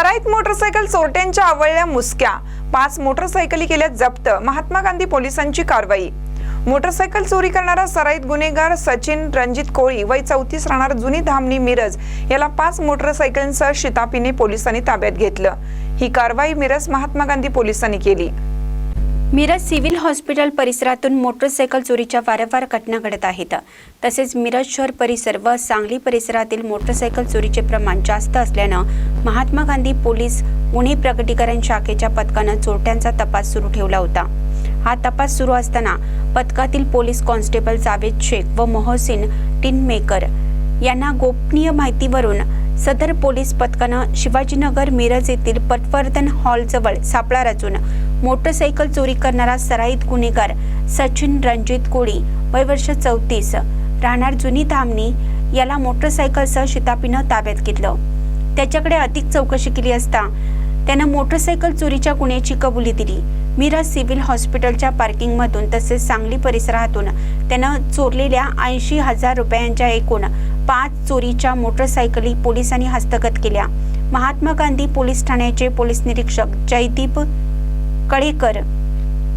सराईत मोटरसायकल चोरट्यांच्या आवळल्या मुसक्या. पाच मोटरसायकली केल्या जप्त. महात्मा गांधी पोलिसांची कारवाई. मोटरसायकल चोरी करणारा सराईत गुन्हेगार सचिन रणजित कोळी वय चौतीस राहणार जुनी धामणी मिरज. याला पाच मोटरसायकलसह शितापीने पोलिसांनी ताब्यात घेतलं. ही कारवाई मिरज महात्मा गांधी पोलिसांनी केली. मिरज सिव्हिल हॉस्पिटल परिसरातून मोटरसायकल चोरीच्या वारंवार घटना घडत आहेत. तसेच मिरज शहर परिसर व सांगली परिसरातील मोटरसायकल चोरीचे प्रमाण जास्त असल्यानं महात्मा गांधी पोलीस गुन्हे प्रकटीकरण शाखेच्या पथकानं चोरट्यांचा तपास सुरू ठेवला होता. हा तपास सुरू असताना पथकातील पोलीस कॉन्स्टेबल जावेद शेख व मोहसिन टिनमेकर यांना गोपनीय माहितीवरून सदर पोलीस पथकानं शिवाजीनगर मिरज येथील पटवर्धन हॉलजवळ सापळा रचून मोटरसायकल चोरी करणारा सराईत गुन्हेगार सचिन रणजित कोळी वय वर्ष चौतीस. राहणार जुनी धामणी याला मोटरसायकलसह शितापीनं ताब्यात घेतलं. त्याच्याकडे अधिक चौकशी केली असता त्यानं मोटरसायकल चोरीच्या गुन्ह्याची कबुली दिली. मिरज सिव्हिल हॉस्पिटलच्या पार्किंगमधून तसेच सांगली परिसरातून त्यानं चोरलेल्या ऐंशी हजार रुपयांच्या एकूण पाच चोरीच्या मोटरसायकली पोलिसांनी हस्तगत केल्या. महात्मा गांधी पोलीस ठाण्याचे पोलीस निरीक्षक जयदीप कळेकर.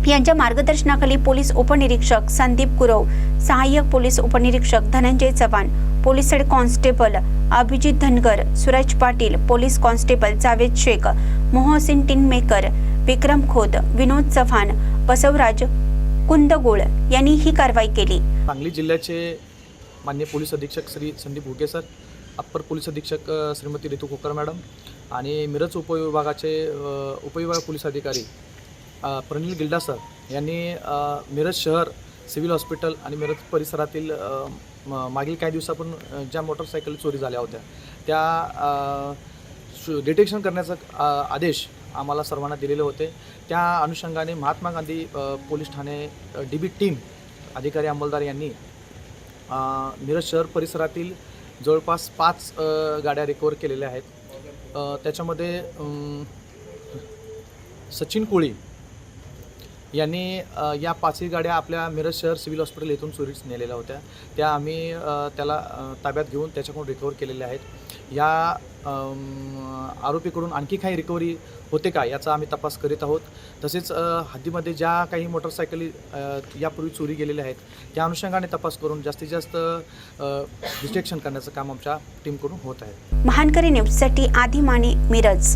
यांच्या मार्गदर्शनाखाली पोलीस उपनिरीक्षक संदीप गुरव सहाय्यक पोलीस उपनिरीक्षक Dhananjay Chavan police head constable Abhijit Dhangar Suraj Patil police constable Javed Shaikh Mohsin Tinmaker Vikram Khot Vinod Chavan Basavaraj Kundgul यांनी ही कारवाई केली. सांगली जिल्ह्याचे मान्य पोलीस अधीक्षक श्री संदीप हुके सर अप्पर पोलीस अधीक्षक श्रीमती रितू कोकर मॅडम आणि मिरज उपविभागाचे उपविभाग पोलीस अधिकारी प्रनिल प्रणील गिल्डा सर यांनी मिरज शहर सिव्हिल हॉस्पिटल आणि मिरज परिसरातील म- मागील काही दिवसापासून ज्या मोटरसायकल चोरी झाल्या होत्या त्या डिटेक्शन करण्याचा आदेश आम्हाला सर्वांना दिलेले होते. त्या अनुषंगाने महात्मा गांधी पोलीस ठाणे डी बी टीम अधिकारी अंमलदार यांनी मिरज शहर परिसरातील जवळपास पाच गाड्या रिकवर केलेल्या आहेत. त्याच्यामध्ये सचिन कोळी यांनी या पाचही गाड्या आपल्या मिरज शहर सिव्हिल हॉस्पिटल येथून चोरीस नेलेल्या होत्या. त्या आम्ही त्याला ताब्यात घेऊन त्याच्याकडून रिकवर केलेल्या आहेत. या आरोपीकडून आणखी काही रिकव्हरी होते का याचा आम्ही तपास करीत आहोत. तसेच हद्दीमध्ये ज्या काही मोटरसायकली यापूर्वी चोरी गेलेल्या आहेत त्या अनुषंगाने तपास करून जास्तीत जास्त डिटेक्शन करण्याचं काम आमच्या टीमकडून होत आहे. महानकरी न्यूजसाठी आधी माने मिरज.